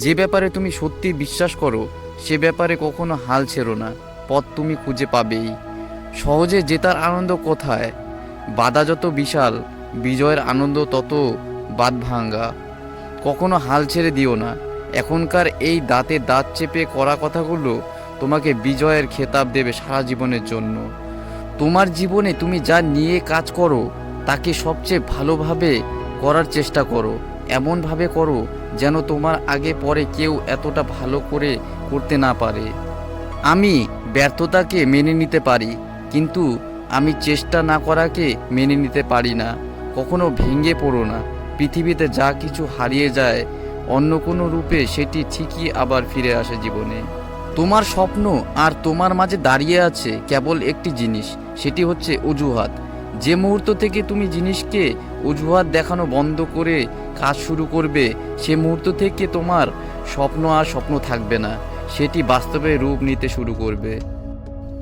যে ব্যাপারে তুমি সত্যি বিশ্বাস করো, সে ব্যাপারে কখনো হাল ছেড়ো না, পথ তুমি খুঁজে পাবেই। সহজে জেতার আনন্দ কোথায়? বাধা যত বিশাল, বিজয়ের আনন্দ তত বাদ ভাঙ্গা কখনো হাল ছেড়ে দিও না। এখনকার এই দাঁতে দাঁত চেপে করা কথাগুলো তোমাকে বিজয়ের খেতাব দেবে সারা জীবনের জন্য। তোমার জীবনে তুমি যা নিয়ে কাজ করো, তাকে সবচেয়ে ভালোভাবে করার চেষ্টা করো, এমনভাবে করো যেন তোমার আগে পরে কেউ এতটা ভালো করে করতে না পারে। আমি ব্যর্থতাকে মেনে নিতে পারি, কিন্তু আমি চেষ্টা না করাকে মেনে নিতে পারি না। কখনো ভেঙে পড়ো না। পৃথিবীতে যা কিছু হারিয়ে যায়, অন্য কোনো রূপে সেটি ঠিকই আবার ফিরে আসে জীবনে। তোমার স্বপ্ন আর তোমার মাঝে দাঁড়িয়ে আছে কেবল একটি জিনিস, সেটি হচ্ছে অজুহাত। যে মুহূর্ত থেকে তুমি জিনিসকে অজুহাত দেখানো বন্ধ করে কাজ শুরু করবে, সে মুহূর্ত থেকে তোমার স্বপ্ন আর স্বপ্ন থাকবে না। সেটি বাস্তবে রূপ নিতে শুরু করবে।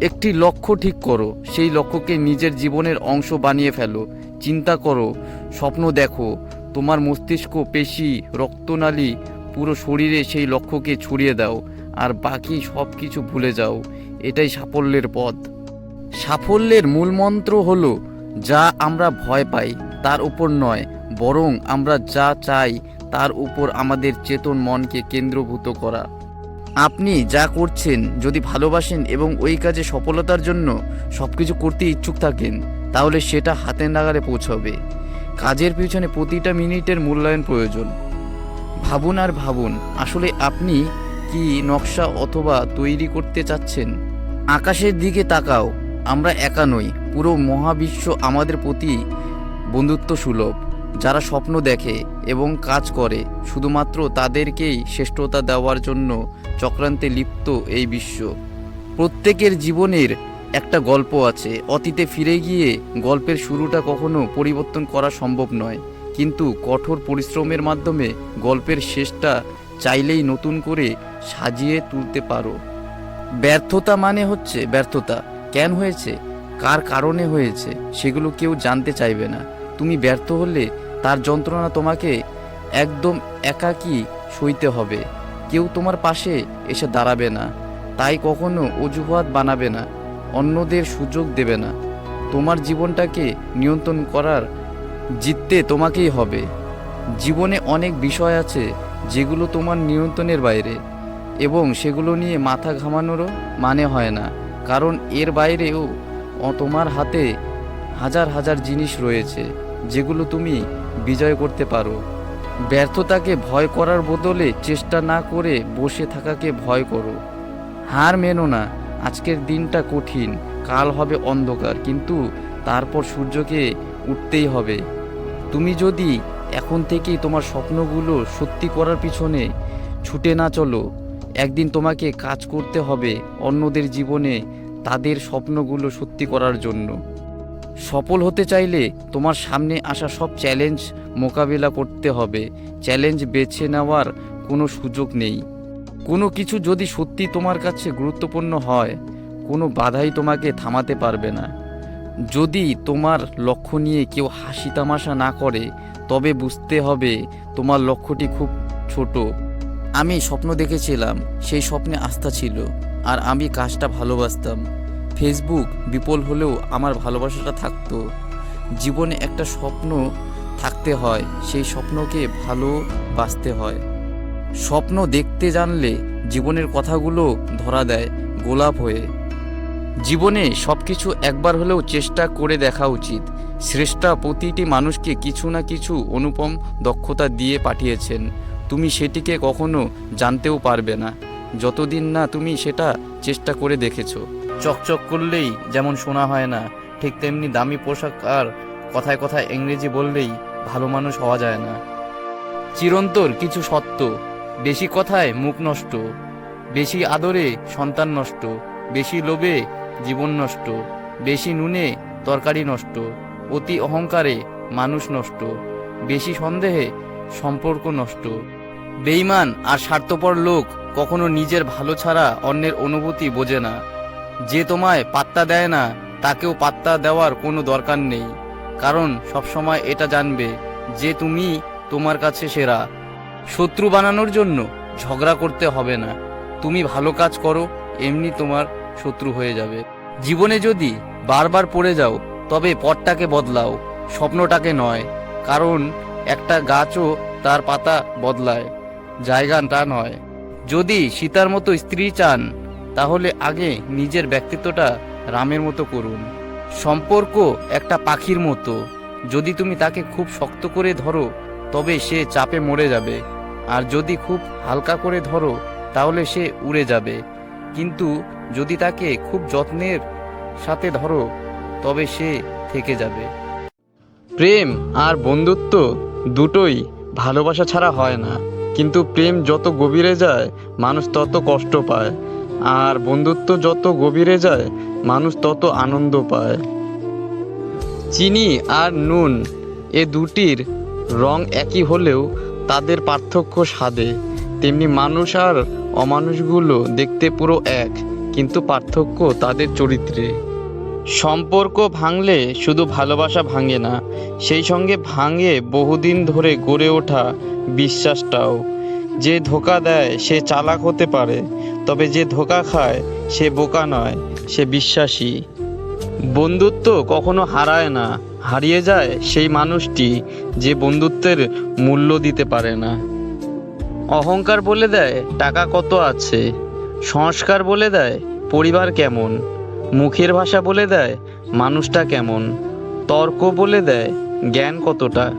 একটি লক্ষ্য ঠিক করো, সেই লক্ষ্যকে নিজের জীবনের অংশ বানিয়ে ফেলো। চিন্তা করো, স্বপ্ন দেখো, তোমার মস্তিষ্ক, পেশি, রক্তনালী পুরো শরীরে সেই লক্ষ্যকে ছড়িয়ে দাও, আর বাকি সব কিছু ভুলে যাও। এটাই সাফল্যের পথ। সাফল্যের মূল মন্ত্র হলো যা আমরা ভয় পাই, তার উপর নয়, বরং আমরা যা চাই, তার উপর আমাদের চেতন মনকে কেন্দ্রভূত করা। আপনি যা করছেন, যদি ভালোবাসেন এবং ওই কাজে সফলতার জন্য সব কিছু করতে ইচ্ছুক থাকেন, তাহলে সেটা হাতের নাগারে পৌঁছবে। কাজের পিছনে প্রতিটা মিনিটের মূল্যায়ন প্রয়োজন। ভাবুন আর ভাবুন, আসলে আপনি কি নকশা অথবা তৈরি করতে চাচ্ছেন? আকাশের দিকে তাকাও, আমরা একা নই পুরো মহাবিশ্ব আমাদের প্রতি বন্ধুত্ব সুলভ যারা স্বপ্ন দেখে এবং কাজ করে, শুধুমাত্র তাদেরকেই শ্রেষ্ঠতা দেওয়ার জন্য চক্রান্তে লিপ্ত এই বিশ্ব। প্রত্যেকের জীবনের একটা গল্প আছে, অতীতে ফিরে গিয়ে গল্পের শুরুটা কখনো পরিবর্তন করা সম্ভব নয়, কিন্তু কঠোর পরিশ্রমের মাধ্যমে গল্পের শেষটা চাইলেই নতুন করে সাজিয়ে তুলতে পারো। ব্যর্থতা মানে হচ্ছে ব্যর্থতা। কেন হয়েছে? কার কারণে হয়েছে সেগুলো কেউ জানতে চাইবে না। তুমি ব্যর্থ হলে তার যন্ত্রণা তোমাকে একদম একাকী সইতে হবে। কেউ তোমার পাশে এসে দাঁড়াবে না। তাই কখনো অজুহাত বানাবে না, অন্যদের সুযোগ দেবে না। তোমার জীবনটাকে নিয়ন্ত্রণ করার জিততে তোমাকেই হবে। জীবনে অনেক বিষয় আছে যেগুলো তোমার নিয়ন্ত্রণের বাইরে, এবং সেগুলো নিয়ে মাথা ঘামানোরও মানে হয় না, কারণ এর বাইরেও তোমার হাতে হাজার হাজার জিনিস রয়েছে, যেগুলো তুমি বিজয় করতে পারো। ব্যর্থতাকে ভয় করার বদলে চেষ্টা না করে বসে থাকাকে ভয় করো। হার মেনো না, আজকের দিনটা কঠিন, কাল হবে অন্ধকার, কিন্তু তারপর সূর্যকে উঠতেই হবে। তুমি যদি এখন থেকেই তোমার স্বপ্নগুলো সত্যি করার পিছনে ছুটে না চলো, একদিন তোমাকে কাজ করতে হবে অন্যদের জীবনে তাদের স্বপ্নগুলো সত্যি করার জন্য। সফল হতে চাইলে তোমার সামনে আসা সব চ্যালেঞ্জ মোকাবিলা করতে হবে। চ্যালেঞ্জ বেছে নেওয়ার কোনো সুযোগ নেই। কোনো কিছু যদি সত্যি তোমার কাছে গুরুত্বপূর্ণ হয়, কোনো বাধাই তোমাকে থামাতে পারবে না। যদি তোমার লক্ষ্য নিয়ে কেউ হাসি তামাশা না করে, তবে বুঝতে হবে তোমার লক্ষ্যটি খুব ছোট। আমি স্বপ্ন দেখেছিলাম, সেই স্বপ্নে আস্থা ছিল। আর আমি কাজটা ভালোবাসতাম। ফেসবুক বিপল হলেও আমার ভালোবাসাটা থাকতো। জীবনে একটা স্বপ্ন থাকতে হয়, সেই স্বপ্নকে ভালোবাসতে হয়। স্বপ্ন দেখতে জানলে জীবনের কথাগুলো ধরা দেয়, গোলাপ হয়ে। জীবনে সব কিছু একবার হলেও চেষ্টা করে দেখা উচিত। শ্রেষ্ঠা প্রতিটি মানুষকে কিছু না কিছু অনুপম দক্ষতা দিয়ে পাঠিয়েছেন। তুমি সেটিকে কখনো জানতেও পারবে না। যতদিন না তুমি সেটা চেষ্টা করে দেখেছ। চকচক করলেই যেমন শোনা হয় না, ঠিক তেমনি দামি পোশাক আর কথায় কথায় ইংরেজি বললেই ভালো মানুষ হওয়া যায় না। চিরন্তর কিছু সত্য, বেশি কথায় মুখ নষ্ট, বেশি আদরে সন্তান নষ্ট, বেশি লোভে জীবন নষ্ট, বেশি নুনে তরকারি নষ্ট, অতি অহংকারে মানুষ নষ্ট, বেশি সন্দেহে সম্পর্ক নষ্ট। বেইমান আর স্বার্থপর লোক কখনো নিজের ভালো ছাড়া অন্যের অনুভূতি বোঝে না। যে তোমায় পাত্তা দেয় না, তাকেও পাত্তা দেওয়ার কোনো দরকার নেই। কারণ সবসময় এটা জানবে যে তুমি তোমার কাছে সেরা। শত্রু বানানোর জন্য ঝগড়া করতে হবে না। তুমি ভালো কাজ করো, এমনি তোমার শত্রু হয়ে যাবে। জীবনে যদি বারবার পড়ে যাও, তবে পথটাকে বদলাও, স্বপ্নটাকে নয়। কারণ একটা গাছও তার পাতা বদলায় জায়গাটা নয়। যদি সীতার মতো স্ত্রী চান, তাহলে আগে নিজের ব্যক্তিত্বটা রামের মতো করুন। সম্পর্ক একটা পাখির মতো। যদি তুমি তাকে খুব শক্ত করে ধরো, তবে সে চাপে মরে যাবে। আর যদি খুব হালকা করে ধরো, তাহলে সে উড়ে যাবে। কিন্তু যদি তাকে খুব যত্নের সাথে ধরো, তবে সে থেকে যাবে। প্রেম আর বন্ধুত্ব দুটোই ভালোবাসা ছাড়া হয় না। কিন্তু প্রেম যত গভীরে যায়, মানুষ তত কষ্ট পায়। আর বন্ধুত্ব যত গভীরে যায়, মানুষ তত আনন্দ পায়। চিনি আর নুন, এ দুটির রং একই হলেও তাদের পার্থক্য স্বাদে। তেমনি মানুষ আর অমানুষগুলো দেখতে পুরো এক, কিন্তু পার্থক্য তাদের চরিত্রে। সম্পর্ক ভাঙলে শুধু ভালোবাসা ভাঙে না, সেই সঙ্গে ভাঙে বহুদিন ধরে গড়ে ওঠা বিশ্বাসটাও। যে ধোকা দেয়, সে চালাক হতে পারে, তবে যে ধোকা খায়, সে বোকা নয়, সে বিশ্বাসী। বন্ধুত্ব কখনো হারায় না, হারিয়ে যায় সেই মানুষটি যে বন্ধুত্বের মূল্য দিতে পারে না। অহংকার বলে দেয়, টাকা কত আছে? সংস্কার বলে দেয়, পরিবার কেমন? মুখের ভাষা বলে দেয়, মানুষটা কেমন? তর্ক বলে দেয়, জ্ঞান কতটা?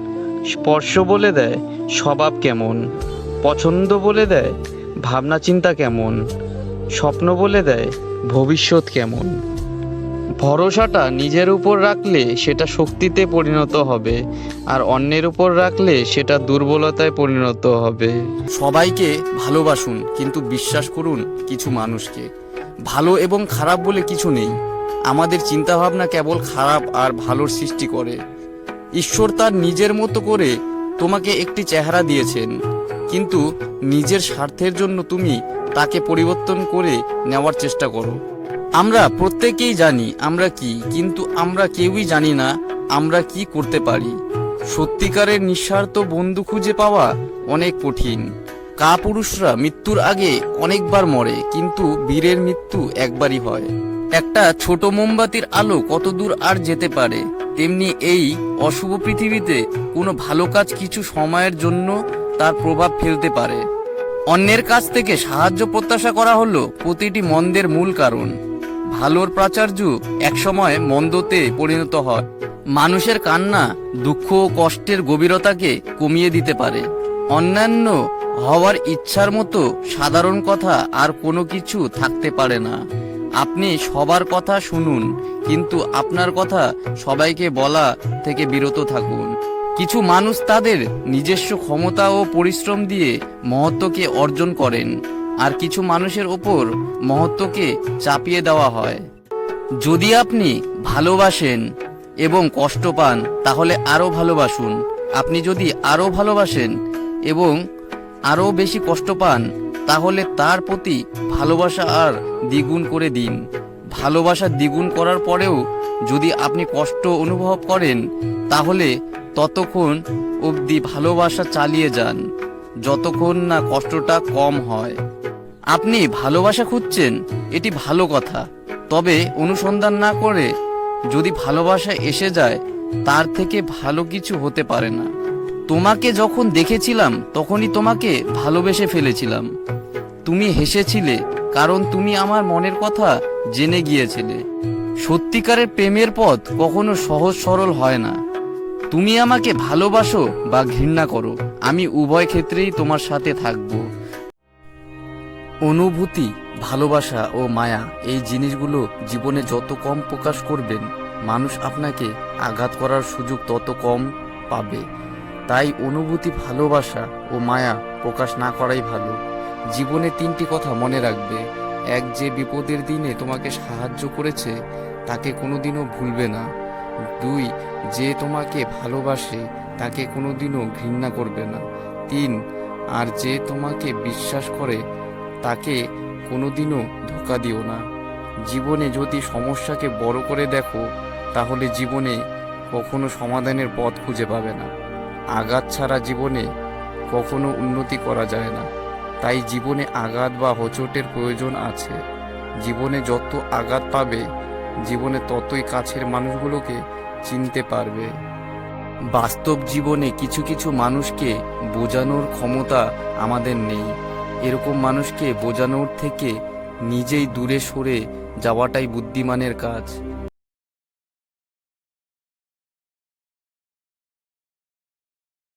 স্পর্শ বলে দেয় স্বভাব কেমন, পছন্দ বলে দেয় ভাবনা চিন্তা কেমন, স্বপ্ন বলে দেয় ভবিষ্যৎ কেমন। ভরসাটা নিজের উপর রাখলে সেটা শক্তিতে পরিণত হবে আর অন্যের উপর রাখলে সেটা দুর্বলতায় পরিণত হবে। সবাইকে ভালোবাসুন, কিন্তু বিশ্বাস করুন কিছু মানুষকে। ভালো এবং খারাপ বলে কিছু নেই। আমাদের চিন্তাভাবনা কেবল খারাপ আর ভালোর সৃষ্টি করে। ঈশ্বর তার নিজের মতো করে তোমাকে একটি চেহারা দিয়েছেন। কিন্তু নিজের স্বার্থের জন্য তুমি তাকে পরিবর্তন করে নেওয়ার চেষ্টা করো। আমরা প্রত্যেকেই জানি আমরা কি, কিন্তু আমরা কেউই জানি না আমরা কি করতে পারি। সত্যিকারের নিঃস্বার্থ বন্ধু খুঁজে পাওয়া অনেক কঠিন। কা পুরুষরা মৃত্যুর আগে অনেকবার মরে, কিন্তু বীরের মৃত্যু একবারই হয়। একটা ছোট মোমবাতির আলো কত দূর আর যেতে পারে? তেমনি এই অশুভ পৃথিবীতে কোনো ভালো কাজ কিছু সময়ের জন্য তার প্রভাব ফেলতে পারে। অন্যের কাছ থেকে সাহায্য প্রত্যাশা করা হলো প্রতিটি মন্দের মূল কারণ। ভালোর প্রাচার্য একসময় মন্দতে পরিণত হয়। মানুষের কান্না, দুঃখ ও কষ্টের গভীরতাকে কমিয়ে দিতে পারে। অন্যান্য হওয়ার ইচ্ছার মতো সাধারণ কথা আর কোনো কিছু থাকতে পারে না। আপনি সবার কথা শুনুন, কিন্তু আপনার কথা সবাইকে বলা থেকে বিরত থাকুন। কিছু মানুষ তাদের নিজস্ব ক্ষমতা ও পরিশ্রম দিয়ে মহত্বকে অর্জন করেন, আর কিছু মানুষের ওপর মহত্বকে চাপিয়ে দেওয়া হয়। যদি আপনি ভালোবাসেন এবং কষ্ট পান, তাহলে আরও ভালোবাসুন। আপনি যদি আরও ভালোবাসেন এবং আরও বেশি কষ্ট পান তাহলে তার প্রতি ভালোবাসা আর দ্বিগুণ করে দিন। ভালোবাসা দ্বিগুণ করার পরেও যদি আপনি কষ্ট অনুভব করেন, তাহলে ততক্ষণ অবধি ভালোবাসা চালিয়ে যান, যতক্ষণ না কষ্টটা কম হয়। আপনি ভালোবাসা খুঁজছেন, এটি ভালো কথা। তবে অনুসন্ধান না করে যদি ভালোবাসা এসে যায়, তার থেকে ভালো কিছু হতে পারে না। তোমাকে যখন দেখেছিলাম, তখনই তোমাকে ভালোবেসে ফেলেছিলাম। তুমি হেসেছিলে, কারণ তুমি আমার মনের কথা জেনে গিয়েছিলে। সত্যিকারের প্রেমের পথ কখনো সহজ সরল হয় না। তুমি আমাকে ভালোবাসো বা ঘৃণা করো, আমি উভয় ক্ষেত্রেই তোমার সাথে থাকব। অনুভূতি, ভালোবাসা ও মায়া, এই জিনিসগুলো জীবনে যত কম প্রকাশ করবেন, মানুষ আপনাকে আঘাত করার সুযোগ তত কম পাবে। তাই অনুভূতি ভালোবাসা ও মায়া প্রকাশ না করাই ভালো। জীবনে তিনটি কথা মনে রাখবে। এক, যে বিপদের দিনে তোমাকে সাহায্য করেছে, তাকে কোনোদিনও ভুলবে না। দুই, যে তোমাকে ভালোবাসে, তাকে কোনোদিনও ঘৃণা করবে না। তিন, আর যে তোমাকে বিশ্বাস করে, তাকে কোনোদিনও ধোকা দিও না। জীবনে যদি সমস্যাকে বড় করে দেখো, তাহলে জীবনে কখনো সমাধানের পথ খুঁজে পাবে না। আঘাত ছাড়া জীবনে কখনো উন্নতি করা যায় না। তাই জীবনে আঘাত বা হোঁচটের প্রয়োজন আছে। জীবনে যত আঘাত পাবে, জীবনে ততই কাছের মানুষগুলোকে চিনতে পারবে। বাস্তব জীবনে কিছু কিছু মানুষকে বোঝানোর ক্ষমতা আমাদের নেই। এরকম মানুষকে বোঝানোর থেকে নিজেই দূরে সরে যাওয়াটাই বুদ্ধিমানের কাজ।